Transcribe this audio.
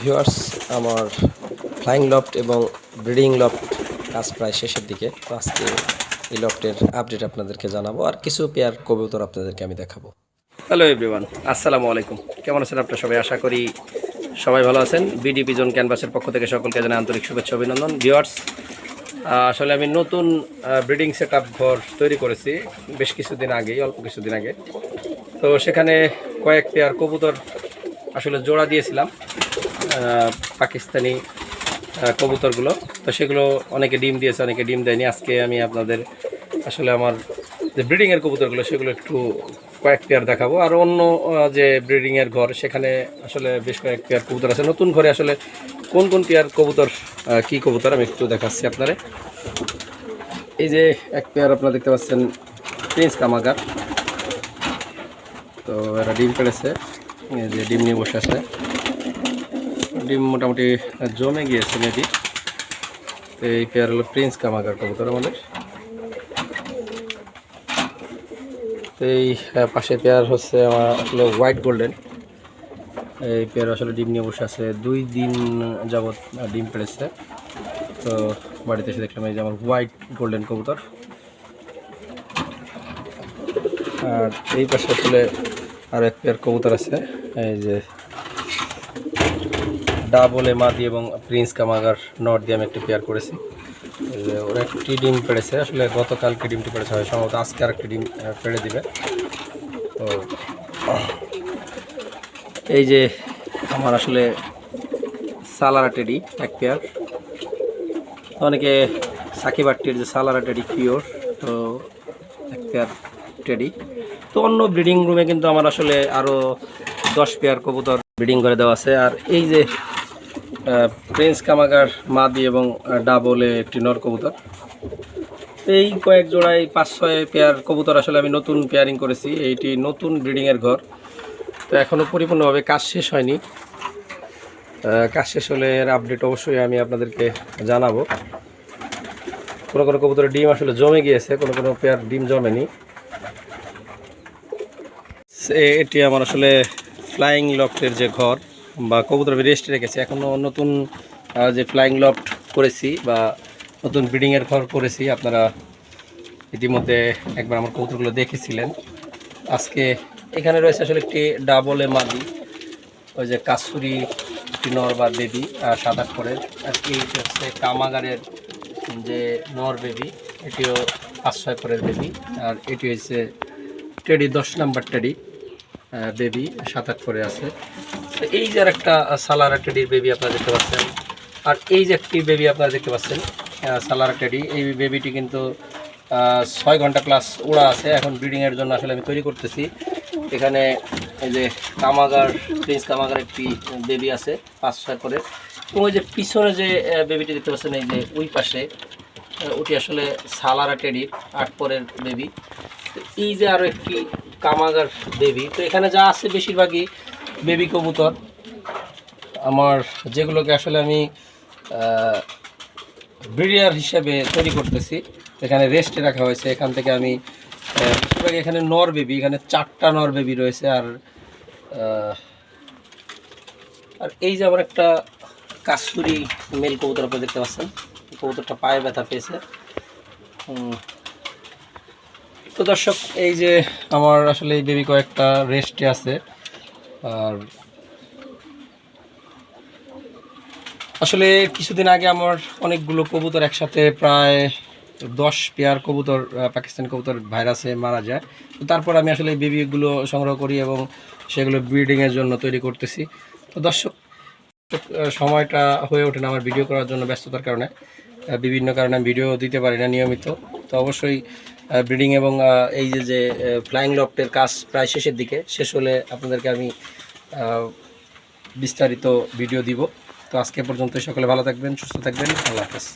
Viewers আমার flying loft এবং breeding loft কাজ প্রায় শেষের দিকে। আজকে এই লফটের আপডেট আপনাদেরকে জানাব আর কিছু পেয়ার কবুতর আপনাদেরকে আমি দেখাবো। হ্যালো এভরিওয়ান আসসালামু আলাইকুম। কেমন আছেন আপনার সবাই? আশা করি সবাই ভালো আছেন। বিডি পিজন ক্যানভাসের পক্ষ থেকে সকলকে জানাই আন্তরিক শুভেচ্ছা অভিনন্দন। ভিউয়ার্স আসলে আমি নতুন ব্রিডিং সেট ঘর তৈরি করেছি বেশ কিছুদিন আগেই, অল্প কিছুদিন আগে। তো সেখানে কয়েক পেয়ার কবুতর আসলে জোড়া দিয়েছিলাম। পাকিস্তানি কবুতরগুলো। তো সেগুলো অনেকে ডিম দিয়েছে, অনেকে ডিম দেয়নি। আজকে আমি আপনাদের আসলে আমার যে ব্রিডিংয়ের কবুতরগুলো, সেগুলো একটু কয়েক পেয়ার দেখাবো। আর অন্য যে ব্রিডিংয়ের ঘর, সেখানে আসলে বেশ কয়েক পেয়ার কবুতর আছে। নতুন ঘরে আসলে কোন কোন পেয়ার কবুতর কি কবুতর, আমি একটু দেখাচ্ছি আপনারে। এই যে এক পেয়ার আপনারা দেখতে পাচ্ছেন প্রিন্স কামাগার তো এরা ডিম পেড়েছে। এই যে ডিম নিয়ে বসে আছে। ডিম মোটামুটি জমে গিয়েছে তো এই পেয়ার হলো প্রিন্স কামাগার কবুতর আমাদের। এই পাশে পেয়ার হচ্ছে আমার আসলে হোয়াইট গোল্ডেন। এই পেয়ার আসলে ডিম নিয়ে বসে আছে। দুই দিন যাবৎ ডিম পেড়েছে। তো বাড়িতে এসে দেখলাম এই যে আমার হোয়াইট গোল্ডেন কবুতর। আর এই পাশে আসলে আর এক পেয়ার কবুতর আছে। এই যে ডাবল মাদি এবং প্রিন্স কামাগার নট দিয়ে আমি একটি পেয়ার করেছি। ওরা একটি ডিম পেড়েছে। আসলে গতকালকে ডিমটি পেড়েছে হয়, সম্ভবত আজকে আর একটি ডিম পেড়ে দিবে। তো, এই যে আমার আসলে সালারা টেডি, এক পেয়ার অনেকে সাকিব আটটির যে সালারা টেডি পিওর, তো এক পেয়ার টেডি। তো অন্য ব্রিডিং রুমে কিন্তু আমার আসলে আরও দশ পেয়ার কবুতর ব্রিডিং করে দেওয়া আছে। আর এই যে প্রিন্স কামাগার, মাদি এবং ডাবলে একটি নর কবুতর। এই কয়েক জোড়ায় পাঁচ, ছয় পেয়ার কবুতর আসলে আমি নতুন পেয়ারিং করেছি। এইটি নতুন ব্রিডিংয়ের ঘর। তো এখনও পরিপূর্ণভাবে কাজ শেষ হয়নি। কাজ শেষ হলে এর আপডেট অবশ্যই আমি আপনাদেরকে জানাব। কোনো কোনো কবুতরের ডিম আসলে জমে গিয়েছে, কোনো কোনো পেয়ার ডিম জমেনি। এটি আমার আসলে ফ্লাইং লফটের যে ঘর। বা কবুতর রেস্টে রেখেছি। এখনও নতুন যে ফ্লাইং লফট করেছি বা নতুন ব্রিডিংয়ের ঘর করেছি, আপনারা ইতিমধ্যে একবার আমার কবুতরগুলো দেখেছিলেন। আজকে এখানে রয়েছে আসলে একটি ডাবলে মাদি, ওই যে কাসুরি, একটি নর বা বেবি সাত করে। আর এই হচ্ছে কামাগারের যে নর বেবি এটিও পাঁচ ছয় পরের বেবি আর এটি হচ্ছে টেডি দশ নাম্বার টেডি বেবি সাত আট করে আছে। এই যে একটা সালারা টেডির বেবি আপনারা দেখতে পাচ্ছেন। আর এই যে একটি বেবি আপনারা দেখতে পাচ্ছেন সালারা টেডি এই বেবিটি কিন্তু ছয় ঘণ্টা প্লাস উড়া আছে। এখন ব্রিডিংয়ের জন্য আসলে আমি তৈরি করতেছি। এখানে এই যে কামাগার প্রিন্স কামাগার একটি বেবি আছে, পাঁচ ছয় করে। এবং ওই যে পিছনে যে বেবিটি দেখতে পাচ্ছেন, এই যে ওই পাশে ওটি আসলে সালারা টেডির আট পরের বেবি এই যে আরও একটি কামাগার বেবি তো এখানে যা আছে বেশিরভাগই বেবি কবুতর। আমার যেগুলোকে আসলে আমি ব্রিডিয়ার হিসেবে তৈরি করতেছি, এখানে রেস্টে রাখা হয়েছে। এখান থেকে আমি এখানে নর বেবি এখানে চারটা নর বেবি রয়েছে। আর আর এই যে আমার একটা কাস্তুরি মেল কবুতর আপনি দেখতে পাচ্ছেন। কবুতরটা পায়ে ব্যথা পেয়েছে। তো দর্শক, এই যে আমার আসলে এই বেবি কয়েকটা রেস্টে আছে। আর আসলে কিছুদিন আগে আমার অনেকগুলো কবুতর একসাথে প্রায় দশ পেয়ার কবুতর পাকিস্তানি কবুতর ভাইরাসে মারা যায়। তো তারপর আমি আসলে বেবিগুলো সংগ্রহ করি এবং সেগুলো ব্রিডিংয়ের জন্য তৈরি করতেছি। তো দর্শক সময়টা হয়ে ওঠে না আমার ভিডিও করার জন্য ব্যস্ততার কারণে। বিভিন্ন কারণে ভিডিও দিতে পারি না নিয়মিত। তো অবশ্যই ব্রিডিং এবং এই যে যে ফ্লাইং লফটের কাজ প্রায় শেষের দিকে, শেষ হলে আপনাদেরকে আমি বিস্তারিত ভিডিও দিব। তো আজকে পর্যন্ত সকলে ভালো থাকবেন, সুস্থ থাকবেন, আল্লাহ হাফেজ।